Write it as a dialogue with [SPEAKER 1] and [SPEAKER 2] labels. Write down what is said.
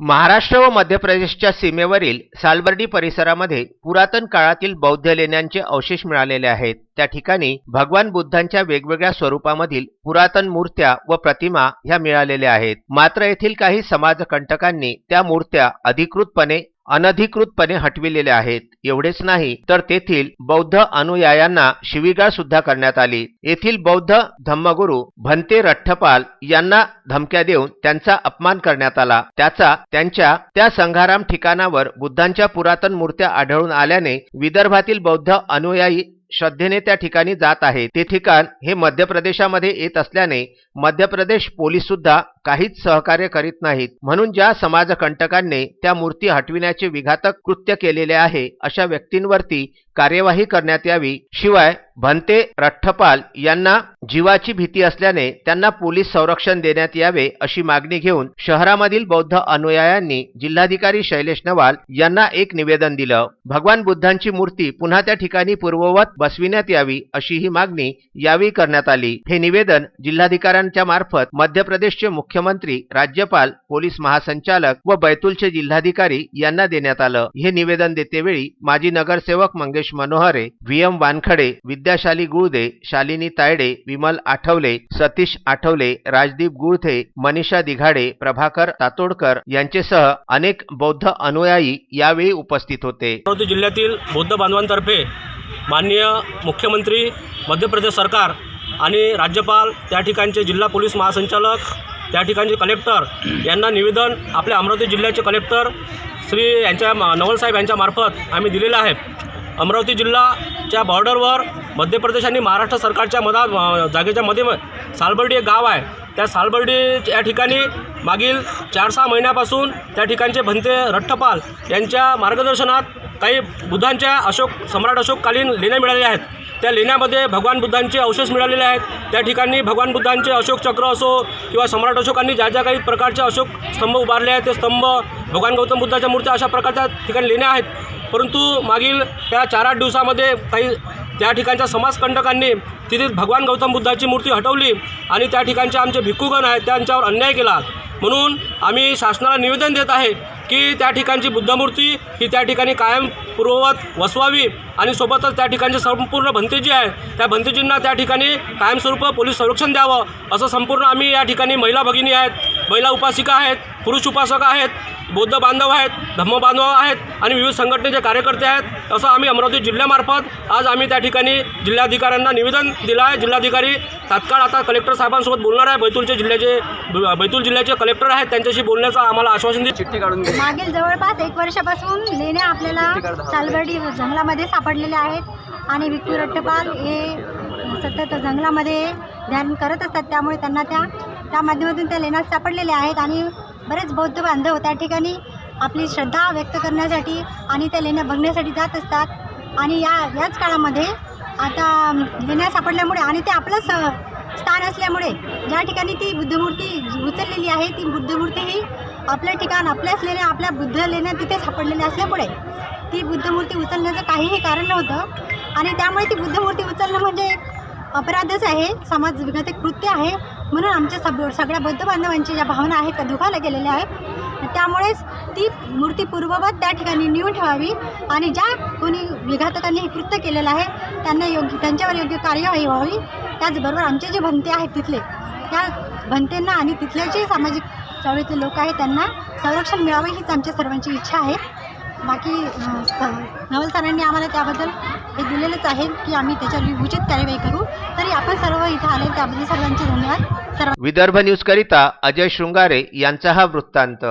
[SPEAKER 1] महाराष्ट्र व मध्य प्रदेशच्या सीमेवरील सालबर्डी परिसरामध्ये पुरातन काळातील बौद्ध लेण्यांचे अवशेष मिळालेले आहेत. त्या ठिकाणी भगवान बुद्धांच्या वेगवेगळ्या स्वरूपामधील पुरातन मूर्त्या व प्रतिमा ह्या मिळालेल्या आहेत. मात्र येथील काही समाजकंटकांनी त्या मूर्त्या अधिकृतपणे अनधिकृतपणे हटविलेले आहेत. एवढेच नाही तर तेथील बौद्ध अनुयायांना शिवीगाळ सुद्धा करण्यात आली. येथील बौद्ध धम्मगुरू भंते रठ्ठपाल यांना धमक्या देऊन त्यांचा अपमान करण्यात आला. त्याचा त्यांच्या त्या संघाराम ठिकाणावर बुद्धांच्या पुरातन मूर्त्या आढळून आल्याने विदर्भातील बौद्ध अनुयायी श्रद्धेने त्या ठिकाणी जात आहे. ते ठिकाण हे मध्य प्रदेशामध्ये येत असल्याने मध्य प्रदेश पोलीस सुद्धा काहीच सहकार्य करीत नाहीत. म्हणून ज्या समाजकंटकांनी त्या मूर्ती हटविण्याचे विघातक कृत्य केलेले आहे अशा व्यक्तींवरती कार्यवाही करण्यात यावी. शिवाय भंते रठ्ठपाल यांना जीवाची भीती असल्याने त्यांना पोलीस संरक्षण देण्यात यावे अशी मागणी घेऊन शहरामधील बौद्ध अनुयायांनी जिल्हाधिकारी शैलेश नवाल यांना एक निवेदन दिलं. भगवान बुद्धांची मूर्ती पुन्हा त्या ठिकाणी पूर्ववत बसविण्यात यावी अशी ही मागणी यावेळी करण्यात आली. हे निवेदन जिल्हाधिकाऱ्यांच्या मार्फत मध्य प्रदेशचे मुख्यमंत्री राज्यपाल पोलीस महासंचालक व बैतूलचे जिल्हाधिकारी यांना देण्यात आलं. हे निवेदन देतेवेळी माजी नगरसेवक मंगेश मनोहरे व्ही एम वानखडे विद्याशाली गुळदे शालिनी तायडे विमल आठवले सतीश आठवले राजदीप गुळथे मनीषा दिघाडे प्रभाकर तातोडकर यांचेसह अनेक बौद्ध अनुयायी यावेळी उपस्थित होते.
[SPEAKER 2] अमरावती जिल्ह्यातील बौद्ध बांधवांतर्फे माननीय मुख्यमंत्री मध्य प्रदेश सरकार आणि राज्यपाल त्या ठिकाणचे जिल्हा पोलीस महासंचालक त्या ठिकाणचे कलेक्टर यांना निवेदन आपल्या अमरावती जिल्ह्याचे कलेक्टर श्री यांच्या नवलसाहेब यांच्यामार्फत आम्ही दिलेलं आहे. अमरावती जिल्हाच्या बॉर्डरवर मध्य प्रदेश आणि महाराष्ट्र सरकारच्या मधा जागेच्या मध्ये सालबर्डी एक गाव आहे. त्या सालबर्डी या ठिकाणी मागील चार सहा महिन्यापासून त्या ठिकाणचे भंते रठ्ठपाल यांच्या मार्गदर्शनात काही बुद्धांच्या अशोक सम्राट अशोककालीन लेण्या मिळालेल्या आहेत. त्या लेण्यामध्ये भगवान बुद्धांचे अवशेष मिळालेले आहेत. त्या ठिकाणी भगवान बुद्धांचे अशोक चक्र असो किंवा सम्राट अशोकांनी ज्या ज्या काही प्रकारचे अशोक स्तंभ उभारले आहेत ते स्तंभ भगवान गौतम बुद्धाच्या मूर्त्या अशा प्रकारच्या ठिकाणी लेण्या आहेत. परंतु मागील त्या चार आठ दिवसामध्ये काही त्या ठिकाणच्या समाजकंटकांनी तिथे भगवान गौतम बुद्धाची मूर्ती हटवली आणि त्या ठिकाणचे आमचे भिक्खूगण आहेत त्यांच्यावर अन्याय केला. म्हणून आम्ही शासनाला निवेदन देत आहे की त्या ठिकाणची बुद्धमूर्ती ही त्या ठिकाणी कायम पूर्ववत वसवावी आणि सोबतच त्या ठिकाणचे संपूर्ण भंतेजी आहे त्या भंतेजींना त्या ठिकाणी कायमस्वरूप पोलीस संरक्षण द्यावं. असं संपूर्ण आम्ही या ठिकाणी महिला भगिनी आहेत महिला उपासिका आहेत पुरुष उपासक आहेत बौद्ध बांधव आहेत धम्म बांधव आहेत आणि विविध संघटनेचे कार्यकर्ते आहेत. असं आम्ही अमरावती जिल्ह्यामार्फत आज आम्ही त्या ठिकाणी जिल्हाधिकाऱ्यांना निवेदन दिलं आहे. जिल्हाधिकारी तात्काळ आता कलेक्टर साहेबांसोबत बोलणार आहे. बैतूलचे जिल्ह्याचे बैतूल जिल्ह्याचे कलेक्टर आहेत. त्यांच्याशी बोलण्याचं आम्हाला आश्वासन दिलं.
[SPEAKER 3] चिठ्ठी काढून
[SPEAKER 4] मागील जवळपास एक वर्षापासून लेण्या आपल्याला चालबर्डी जंगलामध्ये सापडलेल्या आहेत आणि विक्टू रट्टपाल हे सतत जंगलामध्ये ध्यान करत असतात. त्यामुळे त्यांना त्या त्या माध्यमातून त्या लेण्या सापडलेल्या आहेत आणि बरेच बौद्ध बांधव त्या ठिकाणी आपली श्रद्धा व्यक्त करण्यासाठी आणि त्या लेण्या बघण्यासाठी जात असतात. आणि या याच काळामध्ये आता लेण्या सापडल्यामुळे आणि ते आपलंच स- स्थान असल्यामुळे ज्या ठिकाणी ती बुद्धमूर्ती उचललेली आहे ती बुद्धमूर्ती ही आपलं ठिकाण आपल्याच लेण्या आपल्या बुद्ध लेण्या तिथे सापडलेल्या असल्यामुळे ती बुद्धमूर्ती उचलण्याचं काहीही कारण नव्हतं. आणि त्यामुळे ती बुद्धमूर्ती उचलणं म्हणजे एक अपराधच आहे. समाज विघातक कृत्य आहे. म्हणून आमच्या सब सगळ्या बौद्ध बांधवांच्या ज्या भावना आहेत त्या दुखायला गेलेल्या आहेत. त्यामुळेच ती मूर्ती पूर्ववत त्या ठिकाणी नेऊन ठेवावी आणि ज्या कोणी विघातकांनी हे कृत्य केलेलं आहे त्यांना योग्य त्यांच्यावर योग्य कार्यवाही व्हावी. त्याचबरोबर आमचे जे भंते आहेत तिथले त्या भंतेंना आणि तिथले जे सामाजिक चळवळीतले लोक आहेत त्यांना संरक्षण मिळावं हीच आमच्या सर्वांची इच्छा आहे. बाकी नवल सरांनी आम्हाला त्याबद्दल हे दिलेलंच आहे की आम्ही त्याच्यावर उचित कार्यवाही करू. आपण सर्व इथं आले त्याबद्दल सर्वांचे धन्यवाद. सर्व
[SPEAKER 1] विदर्भ न्यूज करिता अजय शृंगारे यांचा हा वृत्तांत.